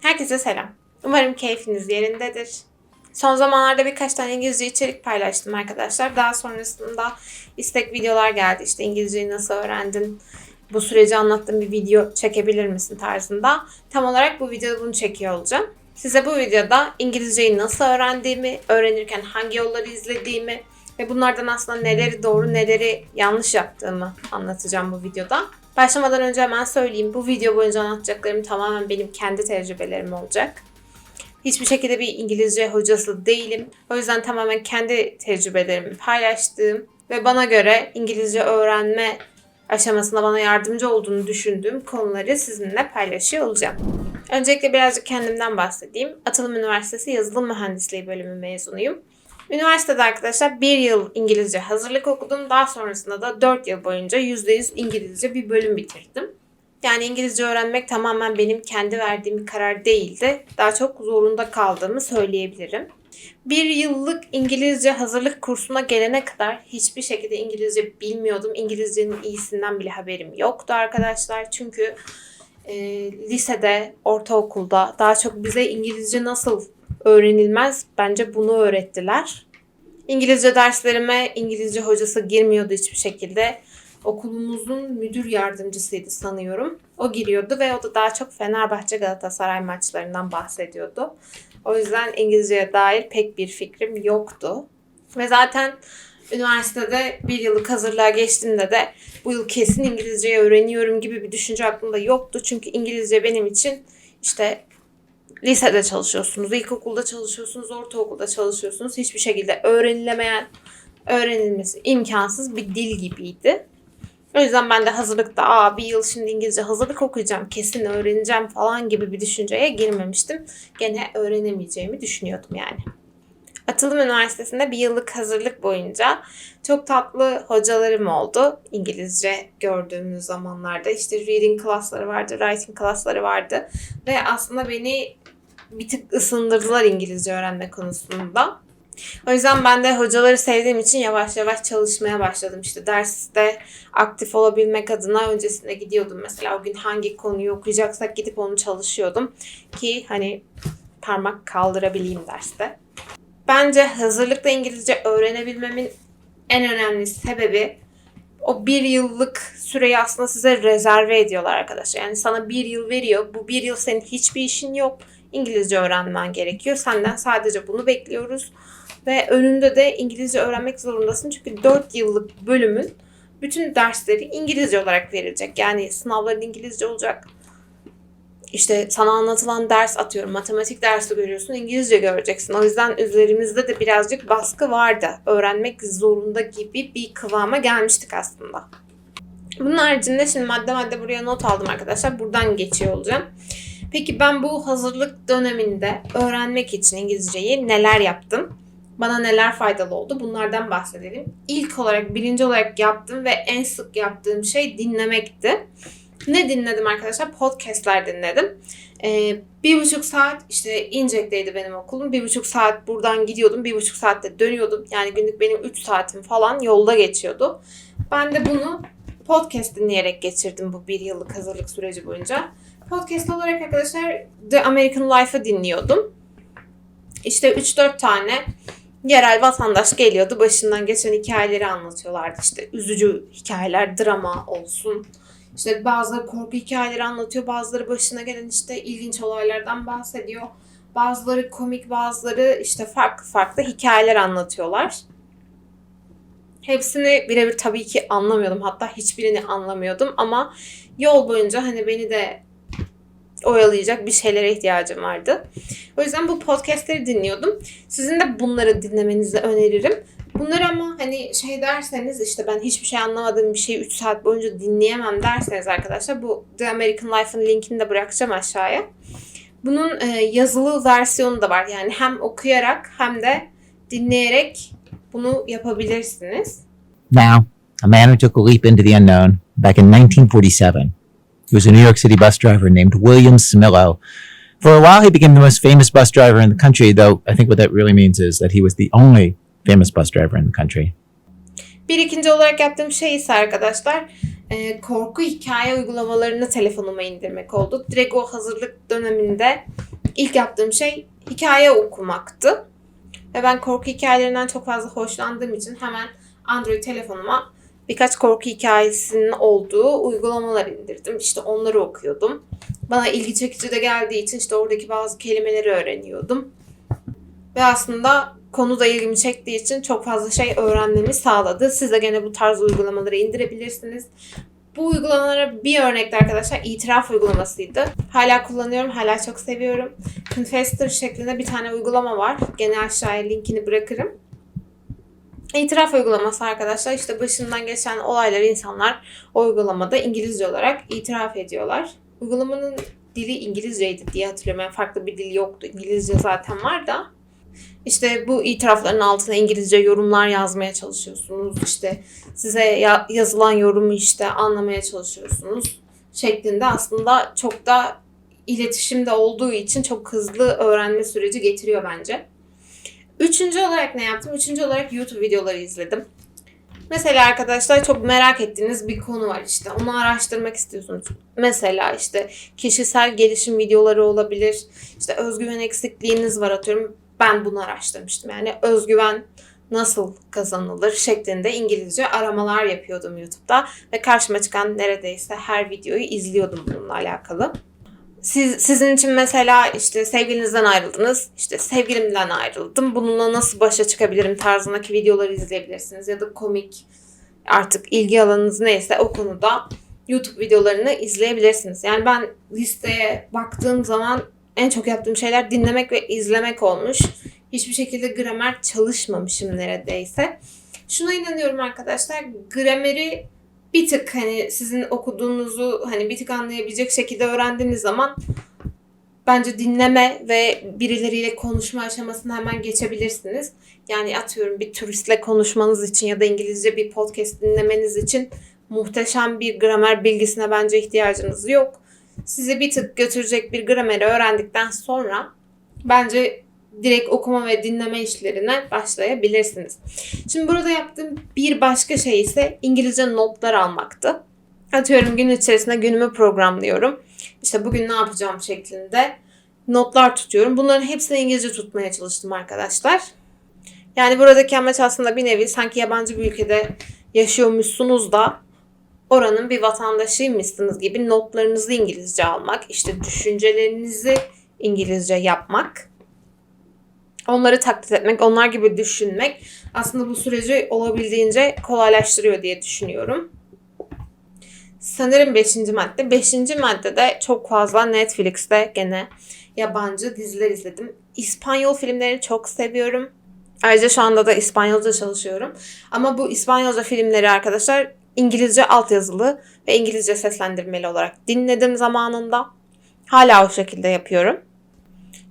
Herkese selam. Umarım keyfiniz yerindedir. Son zamanlarda birkaç tane İngilizce içerik paylaştım arkadaşlar. Daha sonrasında istek videolar geldi. İşte İngilizceyi nasıl öğrendin? Bu süreci anlattığım bir video çekebilir misin tarzında. Tam olarak bu videoda bunu çekiyor olacağım. Size bu videoda İngilizceyi nasıl öğrendiğimi, öğrenirken hangi yolları izlediğimi ve bunlardan aslında neleri doğru neleri yanlış yaptığımı anlatacağım bu videoda. Başlamadan önce hemen söyleyeyim. Bu video boyunca anlatacaklarım tamamen benim kendi tecrübelerim olacak. Hiçbir şekilde bir İngilizce hocası değilim. O yüzden tamamen kendi tecrübelerimi paylaştığım ve bana göre İngilizce öğrenme aşamasında bana yardımcı olduğunu düşündüğüm konuları sizinle paylaşıyor olacağım. Öncelikle birazcık kendimden bahsedeyim. Atılım Üniversitesi Yazılım Mühendisliği bölümü mezunuyum. Üniversitede arkadaşlar bir yıl İngilizce hazırlık okudum. Daha sonrasında da 4 yıl boyunca %100 İngilizce bir bölüm bitirdim. Yani İngilizce öğrenmek tamamen benim kendi verdiğim bir karar değildi. Daha çok zorunda kaldığımı söyleyebilirim. Bir yıllık İngilizce hazırlık kursuna gelene kadar hiçbir şekilde İngilizce bilmiyordum. İngilizcenin iyisinden bile haberim yoktu arkadaşlar. Çünkü e, lisede, ortaokulda daha çok bize İngilizce nasıl öğrenilmez bence bunu öğrettiler. İngilizce derslerime İngilizce hocası girmiyordu hiçbir şekilde. Okulumuzun müdür yardımcısıydı sanıyorum. O giriyordu ve o da daha çok Fenerbahçe Galatasaray maçlarından bahsediyordu. O yüzden İngilizceye dair pek bir fikrim yoktu. Ve zaten üniversitede bir yıllık hazırlığa geçtiğimde de bu yıl kesin İngilizceyi öğreniyorum gibi bir düşünce aklımda yoktu. Çünkü İngilizce benim için işte lisede çalışıyorsunuz, ilkokulda çalışıyorsunuz, ortaokulda çalışıyorsunuz. Hiçbir şekilde öğrenilemeyen, öğrenilmesi imkansız bir dil gibiydi. O yüzden ben de hazırlıkta Aa, bir yıl şimdi İngilizce hazırlık okuyacağım, kesin öğreneceğim falan gibi bir düşünceye girmemiştim. Gene öğrenemeyeceğimi düşünüyordum yani. Atılım Üniversitesi'nde bir yıllık hazırlık boyunca çok tatlı hocalarım oldu. İngilizce gördüğümüz zamanlarda işte reading klasları vardı, writing klasları vardı. Ve aslında beni bir tık ısındırdılar İngilizce öğrenme konusunda. O yüzden ben de hocaları sevdiğim için yavaş yavaş çalışmaya başladım. İşte derste aktif olabilmek adına öncesinde gidiyordum. Mesela o gün hangi konuyu okuyacaksak gidip onu çalışıyordum. Ki hani parmak kaldırabileyim derste. Bence hazırlıkta İngilizce öğrenebilmemin en önemli sebebi o bir yıllık süreyi aslında size rezerve ediyorlar arkadaşlar. Yani sana bir yıl veriyor. Bu bir yıl senin hiçbir işin yok. İngilizce öğrenmen gerekiyor. Senden sadece bunu bekliyoruz. Ve önünde de İngilizce öğrenmek zorundasın. Çünkü 4 yıllık bölümün bütün dersleri İngilizce olarak verilecek. Yani sınavların İngilizce olacak. İşte sana anlatılan ders atıyorum. Matematik dersi görüyorsun. İngilizce göreceksin. O yüzden üzerimizde de birazcık baskı vardı. Öğrenmek zorunda gibi bir kıvama gelmiştik aslında. Bunun haricinde şimdi madde madde buraya not aldım arkadaşlar. Buradan geçiyor olacağım. Peki ben bu hazırlık döneminde öğrenmek için İngilizceyi neler yaptım? Bana neler faydalı oldu? Bunlardan bahsedelim. İlk olarak, birinci olarak yaptığım ve en sık yaptığım şey dinlemekti. Ne dinledim arkadaşlar? Podcastler dinledim. Ee, bir buçuk saat işte İncek'teydi benim okulum. Bir buçuk saat buradan gidiyordum. Bir buçuk saatte dönüyordum. Yani günlük benim üç saatim falan yolda geçiyordu. Ben de bunu podcast dinleyerek geçirdim bu bir yıllık hazırlık süreci boyunca. Podcast olarak arkadaşlar The American Life'ı dinliyordum. İşte 3-4 tane yerel vatandaş geliyordu. Başından geçen hikayeleri anlatıyorlardı. İşte üzücü hikayeler, drama olsun. İşte bazıları korku hikayeleri anlatıyor. Bazıları başına gelen işte ilginç olaylardan bahsediyor. Bazıları komik, bazıları işte farklı farklı hikayeler anlatıyorlar. Hepsini birebir tabii ki anlamıyordum. Hatta hiçbirini anlamıyordum ama yol boyunca hani beni de oyalayacak bir şeylere ihtiyacım vardı. O yüzden bu podcastleri dinliyordum. Sizin de bunları dinlemenizi öneririm. Bunları ama hani şey derseniz işte ben hiçbir şey anlamadığım bir şeyi 3 saat boyunca dinleyemem derseniz arkadaşlar bu The American Life'ın linkini de bırakacağım aşağıya. Bunun e, yazılı versiyonu da var. Yani hem okuyarak hem de dinleyerek bunu yapabilirsiniz. Now, a man who took a leap into the unknown back in 1947. He was a New York City bus driver named William Smillow. For a while, he became the most famous bus driver in the country, though I think what that really means is that he was the only famous bus driver in the country. Bir ikinci olarak yaptığım şey ise arkadaşlar e, korku hikaye uygulamalarını telefonuma indirmek oldu. Direkt o hazırlık döneminde ilk yaptığım şey hikaye okumaktı. Ve ben korku hikayelerinden çok fazla hoşlandığım için hemen Android telefonuma birkaç korku hikayesinin olduğu uygulamalar indirdim. İşte onları okuyordum. Bana ilgi çekici de geldiği için işte oradaki bazı kelimeleri öğreniyordum. Ve aslında konu da ilgimi çektiği için çok fazla şey öğrenmemi sağladı. Siz de gene bu tarz uygulamaları indirebilirsiniz. Bu uygulamalara bir örnekte arkadaşlar itiraf uygulamasıydı. Hala kullanıyorum, hala çok seviyorum. Confessor şeklinde bir tane uygulama var. Gene aşağıya linkini bırakırım. İtiraf uygulaması arkadaşlar işte başından geçen olayları insanlar o uygulamada İngilizce olarak itiraf ediyorlar. Uygulamanın dili İngilizceydi diye hatırlıyorum. Yani farklı bir dil yoktu. İngilizce zaten var da. İşte bu itirafların altına İngilizce yorumlar yazmaya çalışıyorsunuz. İşte size ya- yazılan yorumu işte anlamaya çalışıyorsunuz. Şeklinde aslında çok da iletişimde olduğu için çok hızlı öğrenme süreci getiriyor bence. Üçüncü olarak ne yaptım? Üçüncü olarak YouTube videoları izledim. Mesela arkadaşlar çok merak ettiğiniz bir konu var işte. Onu araştırmak istiyorsunuz. Mesela işte kişisel gelişim videoları olabilir. İşte özgüven eksikliğiniz var atıyorum. Ben bunu araştırmıştım. Yani özgüven nasıl kazanılır şeklinde İngilizce aramalar yapıyordum YouTube'da. Ve karşıma çıkan neredeyse her videoyu izliyordum bununla alakalı. Siz, sizin için mesela işte sevgilinizden ayrıldınız. İşte sevgilimden ayrıldım. Bununla nasıl başa çıkabilirim tarzındaki videoları izleyebilirsiniz. Ya da komik artık ilgi alanınız neyse o konuda YouTube videolarını izleyebilirsiniz. Yani ben listeye baktığım zaman en çok yaptığım şeyler dinlemek ve izlemek olmuş. Hiçbir şekilde gramer çalışmamışım neredeyse. Şuna inanıyorum arkadaşlar. Grameri bir tık hani sizin okuduğunuzu hani bir tık anlayabilecek şekilde öğrendiğiniz zaman bence dinleme ve birileriyle konuşma aşamasını hemen geçebilirsiniz. Yani atıyorum bir turistle konuşmanız için ya da İngilizce bir podcast dinlemeniz için muhteşem bir gramer bilgisine bence ihtiyacınız yok. Sizi bir tık götürecek bir grameri öğrendikten sonra bence direkt okuma ve dinleme işlerine başlayabilirsiniz. Şimdi burada yaptığım bir başka şey ise İngilizce notlar almaktı. Atıyorum gün içerisinde günümü programlıyorum. İşte bugün ne yapacağım şeklinde notlar tutuyorum. Bunların hepsini İngilizce tutmaya çalıştım arkadaşlar. Yani buradaki amaç aslında bir nevi sanki yabancı bir ülkede yaşıyormuşsunuz da oranın bir vatandaşıymışsınız gibi notlarınızı İngilizce almak, işte düşüncelerinizi İngilizce yapmak, onları taklit etmek, onlar gibi düşünmek aslında bu süreci olabildiğince kolaylaştırıyor diye düşünüyorum. Sanırım 5. madde. 5. maddede çok fazla Netflix'te gene yabancı diziler izledim. İspanyol filmlerini çok seviyorum. Ayrıca şu anda da İspanyolca çalışıyorum. Ama bu İspanyolca filmleri arkadaşlar İngilizce altyazılı ve İngilizce seslendirmeli olarak dinledim zamanında. Hala o şekilde yapıyorum.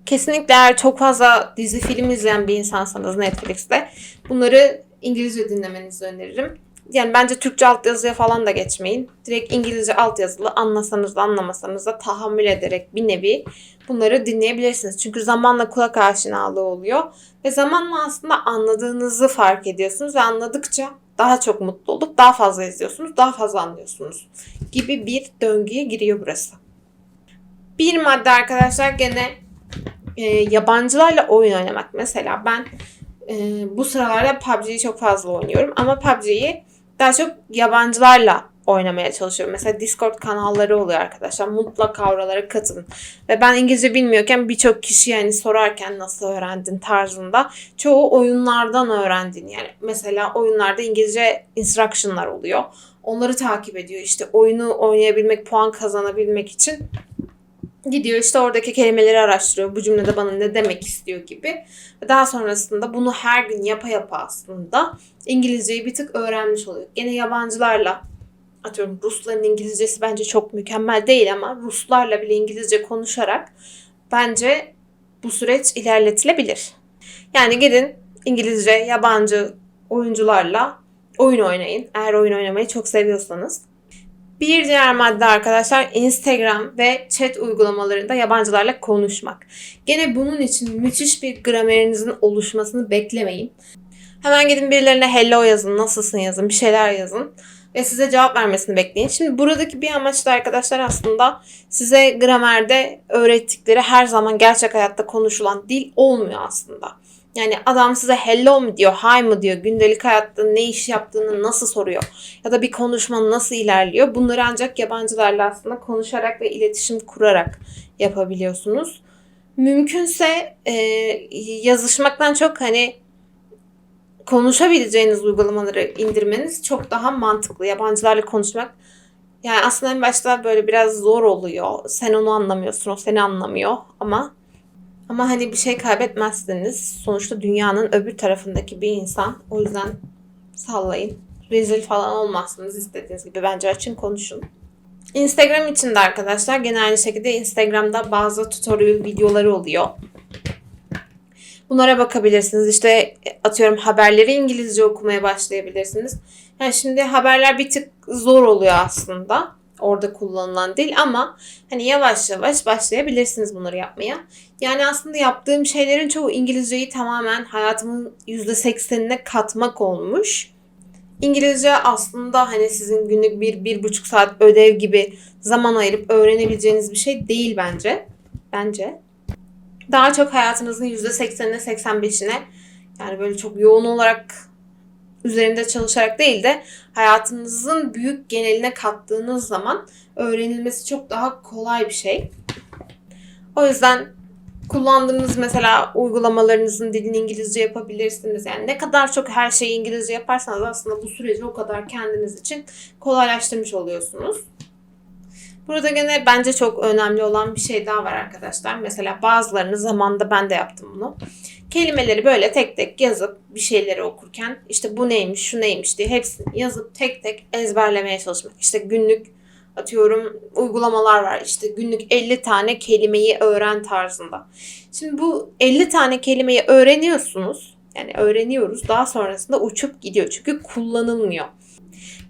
Kesinlikle eğer çok fazla dizi film izleyen bir insansanız Netflix'te bunları İngilizce dinlemenizi öneririm. Yani bence Türkçe altyazıya falan da geçmeyin. Direkt İngilizce altyazılı anlasanız da anlamasanız da tahammül ederek bir nevi bunları dinleyebilirsiniz. Çünkü zamanla kulak aşinalığı oluyor. Ve zamanla aslında anladığınızı fark ediyorsunuz ve anladıkça daha çok mutlu olup daha fazla izliyorsunuz, daha fazla anlıyorsunuz gibi bir döngüye giriyor burası. Bir madde arkadaşlar gene e, yabancılarla oyun oynamak. Mesela ben e, bu sıralarda PUBG'yi çok fazla oynuyorum ama PUBG'yi daha çok yabancılarla oynamaya çalışıyorum. Mesela Discord kanalları oluyor arkadaşlar. Mutlaka oralara katılın. Ve ben İngilizce bilmiyorken birçok kişi yani sorarken nasıl öğrendin tarzında çoğu oyunlardan öğrendin. Yani mesela oyunlarda İngilizce instruction'lar oluyor. Onları takip ediyor. İşte oyunu oynayabilmek, puan kazanabilmek için gidiyor işte oradaki kelimeleri araştırıyor. Bu cümlede bana ne demek istiyor gibi. Daha sonrasında bunu her gün yapa yapa aslında İngilizceyi bir tık öğrenmiş oluyor. Gene yabancılarla atıyorum Rusların İngilizcesi bence çok mükemmel değil ama Ruslarla bile İngilizce konuşarak bence bu süreç ilerletilebilir. Yani gidin İngilizce yabancı oyuncularla oyun oynayın. Eğer oyun oynamayı çok seviyorsanız. Bir diğer madde arkadaşlar Instagram ve chat uygulamalarında yabancılarla konuşmak. Gene bunun için müthiş bir gramerinizin oluşmasını beklemeyin. Hemen gidin birilerine hello yazın, nasılsın yazın, bir şeyler yazın. Ve size cevap vermesini bekleyin. Şimdi buradaki bir amaç da arkadaşlar aslında size gramerde öğrettikleri her zaman gerçek hayatta konuşulan dil olmuyor aslında. Yani adam size hello mu diyor, hi mı diyor, gündelik hayatta ne iş yaptığını nasıl soruyor ya da bir konuşma nasıl ilerliyor. Bunları ancak yabancılarla aslında konuşarak ve iletişim kurarak yapabiliyorsunuz. Mümkünse e, yazışmaktan çok hani konuşabileceğiniz uygulamaları indirmeniz çok daha mantıklı. Yabancılarla konuşmak yani aslında en başta böyle biraz zor oluyor. Sen onu anlamıyorsun, o seni anlamıyor ama ama hani bir şey kaybetmezsiniz. Sonuçta dünyanın öbür tarafındaki bir insan. O yüzden sallayın. Rezil falan olmazsınız istediğiniz gibi. Bence açın konuşun. Instagram için de arkadaşlar gene aynı şekilde Instagram'da bazı tutorial videoları oluyor. Bunlara bakabilirsiniz. İşte atıyorum haberleri İngilizce okumaya başlayabilirsiniz. Yani şimdi haberler bir tık zor oluyor aslında. Orada kullanılan dil ama hani yavaş yavaş başlayabilirsiniz bunları yapmaya. Yani aslında yaptığım şeylerin çoğu İngilizceyi tamamen hayatımın %80'ine katmak olmuş. İngilizce aslında hani sizin günlük bir, bir buçuk saat ödev gibi zaman ayırıp öğrenebileceğiniz bir şey değil bence. Bence. Daha çok hayatınızın %80'ine 85'ine yani böyle çok yoğun olarak üzerinde çalışarak değil de hayatınızın büyük geneline kattığınız zaman öğrenilmesi çok daha kolay bir şey. O yüzden kullandığınız mesela uygulamalarınızın dilini İngilizce yapabilirsiniz. Yani ne kadar çok her şeyi İngilizce yaparsanız aslında bu süreci o kadar kendiniz için kolaylaştırmış oluyorsunuz. Burada gene bence çok önemli olan bir şey daha var arkadaşlar. Mesela bazılarını zamanda ben de yaptım bunu. Kelimeleri böyle tek tek yazıp bir şeyleri okurken işte bu neymiş, şu neymiş diye hepsini yazıp tek tek ezberlemeye çalışmak. İşte günlük atıyorum uygulamalar var. İşte günlük 50 tane kelimeyi öğren tarzında. Şimdi bu 50 tane kelimeyi öğreniyorsunuz. Yani öğreniyoruz. Daha sonrasında uçup gidiyor. Çünkü kullanılmıyor.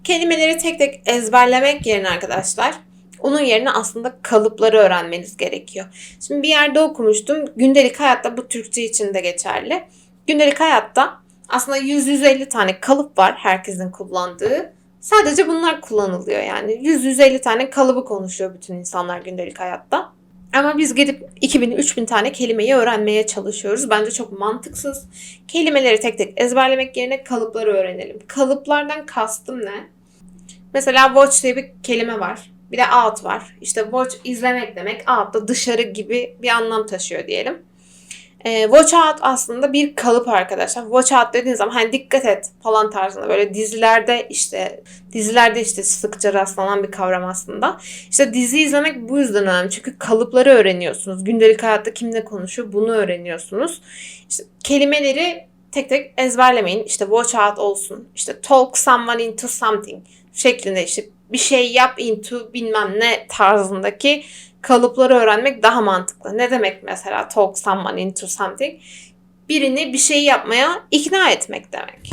Kelimeleri tek tek ezberlemek yerine arkadaşlar onun yerine aslında kalıpları öğrenmeniz gerekiyor. Şimdi bir yerde okumuştum. Gündelik hayatta bu Türkçe için de geçerli. Gündelik hayatta aslında 100-150 tane kalıp var herkesin kullandığı. Sadece bunlar kullanılıyor yani. 100-150 tane kalıbı konuşuyor bütün insanlar gündelik hayatta. Ama biz gidip 2000-3000 tane kelimeyi öğrenmeye çalışıyoruz. Bence çok mantıksız. Kelimeleri tek tek ezberlemek yerine kalıpları öğrenelim. Kalıplardan kastım ne? Mesela watch diye bir kelime var. Bir de out var. İşte watch izlemek demek. Out da dışarı gibi bir anlam taşıyor diyelim. E, watch out aslında bir kalıp arkadaşlar. Watch out dediğiniz zaman hani dikkat et falan tarzında böyle dizilerde işte dizilerde işte sıkça rastlanan bir kavram aslında. İşte dizi izlemek bu yüzden önemli. Çünkü kalıpları öğreniyorsunuz. Gündelik hayatta kimle konuşuyor bunu öğreniyorsunuz. İşte kelimeleri tek tek ezberlemeyin. İşte watch out olsun. İşte talk someone into something şeklinde işte bir şey yap into bilmem ne tarzındaki kalıpları öğrenmek daha mantıklı. Ne demek mesela talk someone into something? Birini bir şey yapmaya ikna etmek demek.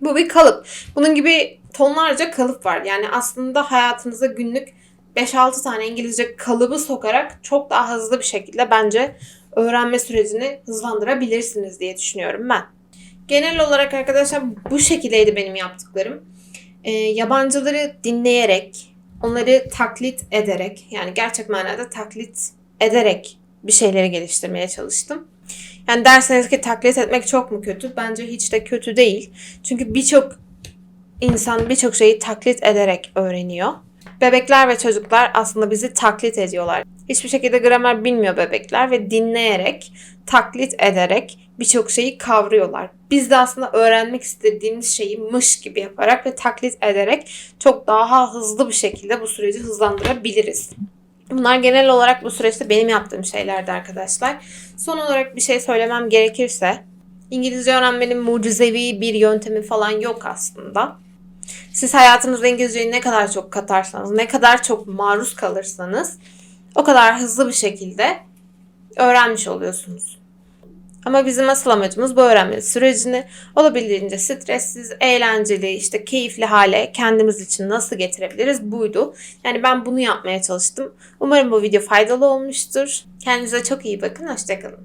Bu bir kalıp. Bunun gibi tonlarca kalıp var. Yani aslında hayatınıza günlük 5-6 tane İngilizce kalıbı sokarak çok daha hızlı bir şekilde bence öğrenme sürecini hızlandırabilirsiniz diye düşünüyorum ben. Genel olarak arkadaşlar bu şekildeydi benim yaptıklarım. Ee, yabancıları dinleyerek, onları taklit ederek yani gerçek manada taklit ederek bir şeyleri geliştirmeye çalıştım. Yani derseniz ki taklit etmek çok mu kötü? Bence hiç de kötü değil. Çünkü birçok insan birçok şeyi taklit ederek öğreniyor. Bebekler ve çocuklar aslında bizi taklit ediyorlar. Hiçbir şekilde gramer bilmiyor bebekler ve dinleyerek, taklit ederek birçok şeyi kavruyorlar. Biz de aslında öğrenmek istediğimiz şeyi mış gibi yaparak ve taklit ederek çok daha hızlı bir şekilde bu süreci hızlandırabiliriz. Bunlar genel olarak bu süreçte benim yaptığım şeylerdi arkadaşlar. Son olarak bir şey söylemem gerekirse İngilizce öğrenmenin mucizevi bir yöntemi falan yok aslında. Siz hayatınızda İngilizceyi ne kadar çok katarsanız, ne kadar çok maruz kalırsanız o kadar hızlı bir şekilde öğrenmiş oluyorsunuz. Ama bizim asıl amacımız bu öğrenme sürecini olabildiğince stressiz, eğlenceli, işte keyifli hale kendimiz için nasıl getirebiliriz buydu. Yani ben bunu yapmaya çalıştım. Umarım bu video faydalı olmuştur. Kendinize çok iyi bakın. Hoşçakalın.